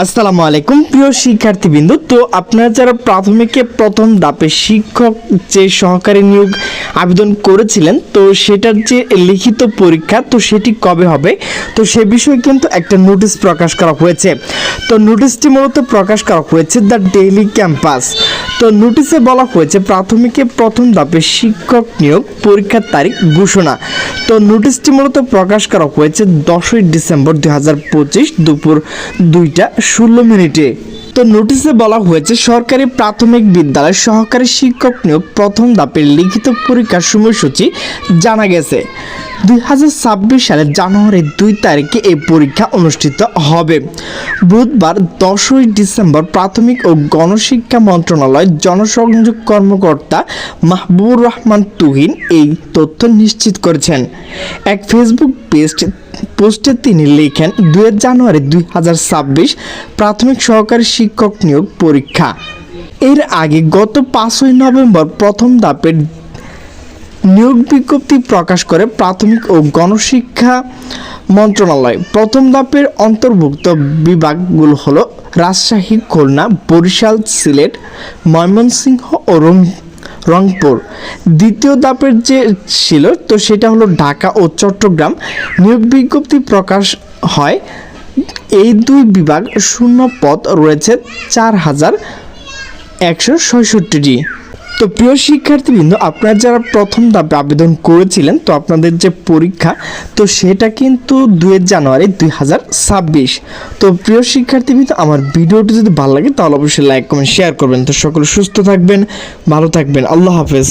আসসালামু আলাইকুম। প্রিয় শিক্ষার্থীবৃন্দ, তো আপনারা যারা প্রাথমিকে প্রথম দাপে শিক্ষক যে সহকারী নিয়োগ আবেদন করেছিলেন, তো সেটার যে লিখিত পরীক্ষা, তো সেটি কবে হবে? তো সে বিষয়ে কিন্তু একটা নোটিশ প্রকাশ করা হয়েছে। তো নোটিশটি মূলত প্রকাশ করা হয়েছে দ্য ডেইলি ক্যাম্পাস। তো নোটিশে বলা হয়েছে, প্রাথমিকে প্রথম ধাপে শিক্ষক নিয়োগ, পরীক্ষার তারিখ, ঘোষণা। তো নোটিশটি মূলত প্রকাশ করা হয়েছে দশই ডিসেম্বর দুই হাজার পঁচিশ দুপুর দুইটা ষোলো মিনিটে। তো নোটিশে বলা হয়েছে, সরকারি প্রাথমিক বিদ্যালয় সহকারী শিক্ষক নিয়োগ প্রথম ধাপের লিখিত পরীক্ষার সময়সূচি জানা গেছে। দুই হাজার ছাব্বিশ সালের জানুয়ারির দুই তারিখে এই পরীক্ষা অনুষ্ঠিত হবে। বুধবার দশই ডিসেম্বর প্রাথমিক ও গণশিক্ষা মন্ত্রণালয় জনসংযোগ কর্মকর্তা মাহবুবুর রহমান তুহিন এই তথ্য নিশ্চিত করেছেন। এক ফেসবুক পেস্ট পোস্টে তিনি লেখেন, দুই জানুয়ারি দুই হাজার ছাব্বিশ, প্রাথমিক সহকারী শিক্ষক নিয়োগ পরীক্ষা। এর আগে গত পাঁচই নভেম্বর প্রথম ধাপের নিয়োগ বিজ্ঞপ্তি প্রকাশ করে প্রাথমিক ও গণশিক্ষা মন্ত্রণালয়। প্রথম ধাপের অন্তর্ভুক্ত বিভাগগুলো হলো রাজশাহী, খুলনা, বরিশাল, সিলেট, ময়মনসিংহ ও রং রংপুর। দ্বিতীয় ধাপের যে ছিল, তো সেটা হলো ঢাকা ও চট্টগ্রাম। নিয়োগ বিজ্ঞপ্তি প্রকাশ হয়, এই দুই বিভাগ শূন্য পদ রয়েছে চার হাজার একশো ছয়ষট্টিটি। তো প্রিয় শিক্ষার্থীবৃন্দ, আপনারা যারা প্রথম ধাপে আবেদন করেছিলেন, তো আপনাদের যে পরীক্ষা, তো সেটা কিন্তু দুই জানুয়ারি দুই হাজার ছাব্বিশ। তো প্রিয় শিক্ষার্থীবৃন্দ, আমার ভিডিওটি যদি ভালো লাগে, তাহলে অবশ্যই লাইক কমেন্ট শেয়ার করবেন। তো সকলে সুস্থ থাকবেন, ভালো থাকবেন। আল্লাহ হাফেজ।